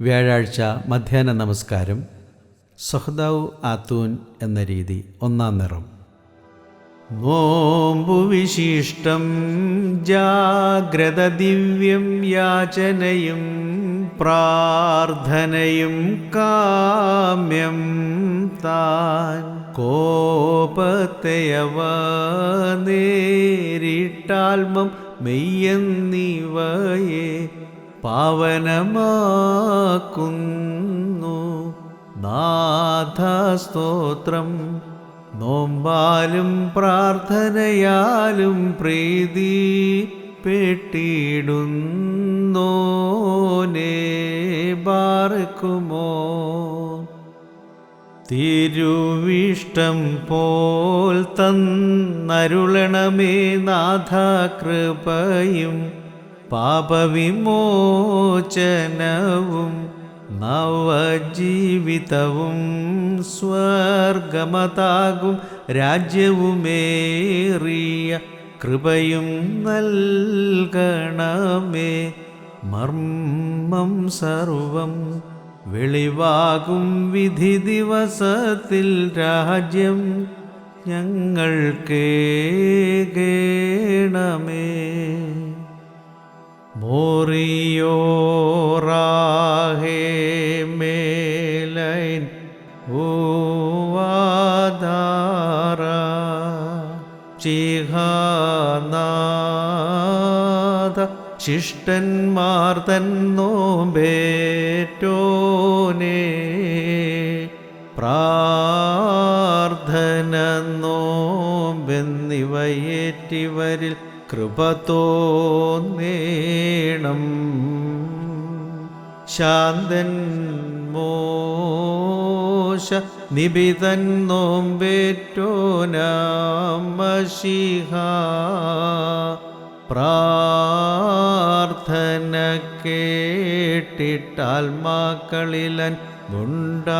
വ്യാഴാഴ്ച മധ്യാഹ്ന നമസ്കാരം. സഹദാവ് ആത്തൂൻ എന്ന രീതി ഒന്നാം നിറം. നോമ്പു വിശിഷ്ടം ജാഗ്രത ദിവ്യം യാചനയും പ്രാർത്ഥനയും കാമ്യം താൻ. കോപത്തെയവ നേരിട്ടാൽമം മെയ്യെന്നിവയെ പാവനമാക്കുന്നു. നാഥസ്തോത്രം. നോമ്പാലും പ്രാർത്ഥനയാലും പ്രീതി പെട്ടിടുന്നോനേ ബാർക്കുമോ തിരുവിഷ്ടം പോൽ തന്നരുളണമേ നാഥ കൃപയും പാപവിമോചനവും നവജീവിതവും സ്വർഗമതാകും രാജ്യവുമേറിയ കൃപയും നൽകണമേ. മർമ്മം സർവം വെളിവാകും വിധി ദിവസത്തിൽ രാജ്യം ഞങ്ങൾക്കേകേണമേ ശിഷ്ടന്മാർ തന്നോമ്പേറ്റോനേ പ്രാർത്ഥന നോമ്പെന്നിവയേറ്റിവരിൽ കൃപ നേണം ശാന്തൻ മോശ നിബിതൻ നോമ്പേറ്റോനാമശിഹ പ്രാർത്ഥന കേട്ടിട്ടാൽ മക്കളിലൻ ഉണ്ടാകേണം